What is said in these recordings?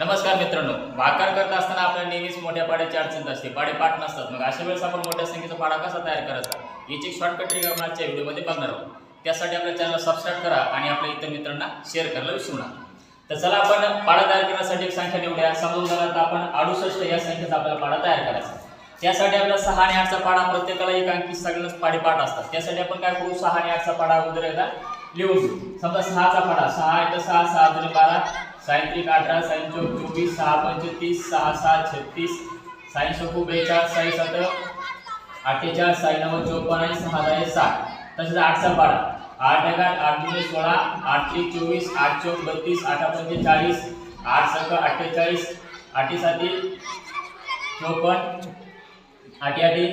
नमस्कार मित्रांनो. भाकार करत असताना आपल्याला नेहमीच मोठ्या पाड्याची अडचण असते. पाडे पाठ नसतात. मग अशा वेळेस आपण मोठ्या संख्येचा पाडा कसा तयार करायचा? याची शॉर्टकट ट्रिक आपण आजच्या व्हिडिओमध्ये बघणार आहोत. त्यासाठी आपल्या चॅनल सबस्क्राईब करा आणि आपल्या इतर मित्रांना शेअर करायला विसरू नका. तर चला आपण पाडा तयार करण्यासाठी एक संख्या निवडूया. समजून झाला तर आपण अडुसष्ट या संख्येचा आपल्याला पाडा तयार करायचा. त्यासाठी आपला सहा आणि आठचा पाडा प्रत्येकाला एक अंकी सगळ्यांनाच पाडेपाठ असतात. त्यासाठी आपण काय करू? सहा आणि आठचा पाडा अगोदर एकदा लिहून घेऊ. समजा सहाचा पाडा. सहा एक सहा सहा दोन बारा. सायंत्रिक अठरा साइन चौक चोवीस सहा पंचतीस सहा सहा छत्तीस साइन चौकू बेचाळीस साई सत अठ्ठेचाळीस साई नव्वद चोपन्न आणि सहा दहा साठ तसेच आठचा बारा. आठ एक आठ आठ दुने सोळा आठ त्रिक चोवीस आठ चौक बत्तीस आठ पंचेचाळीस आठ सक अठ्ठेचाळीस आठी साती चोपन्न आठी आठी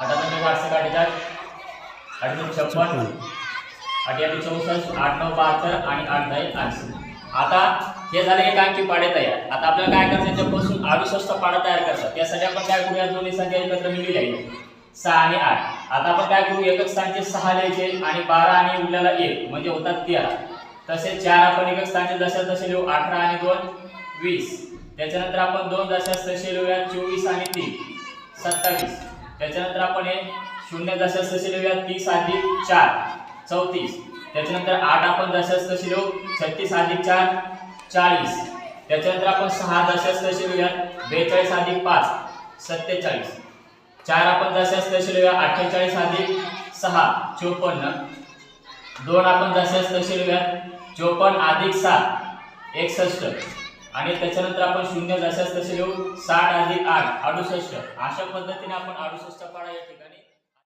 आठा पंचे आठशे अठ्ठेचाळीस आठ दोन छप्पन. आठ चौसष्ट आठ नऊ बहात्तर आणि आठ दहा ऐंशी. आता हे झाले एक अंकी पाडे तयार. आता आपल्याला काय करायचं याच्यापासून अडुसष्ट पाडा तयार करायचा. त्यासाठी आपण काय करूया? दोन्ही संख्या एकत्र मिळली जाईल सहा आणि आठ. आता आपण काय करू? एकक स्थानचे सहा लिहायचे आणि बारा आणि उरलेला एक म्हणजे होतात तेरा. तसेच चार आपण एकक स्थानचे दशा तसे लिहू. अठरा आणि दोन वीस. त्याच्यानंतर आपण दोन दशास तसे लिहूया. चोवीस आणि तीन. सत्तावीस. त्याच्यानंतर आपण हे शून्य दशास तसे लिहूया. तीस अधिक चार. चौतीस. त्याच्यानंतर आठ आपण दशास तसे लिहू. छत्तीस अधिक चार चाळीस. त्याच्यानंतर आपण सहा दशास तसे लिहूया. बेचाळीस अधिक पाच सत्तेचाळीस. चार आपण दशास तसे लिहूया. अठ्ठेचाळीस अधिक सहा चोपन्न. दोन आपण दशास तसे लिहूया. चोपन्न अधिक सात एकसष्ट. आणि त्याच्यानंतर आपण शून्य दशास तसे लिहू. साठ अधिक आठ अडुसष्ट. अशा पद्धतीने आपण अडुसष्ट पाडा या ठिकाणी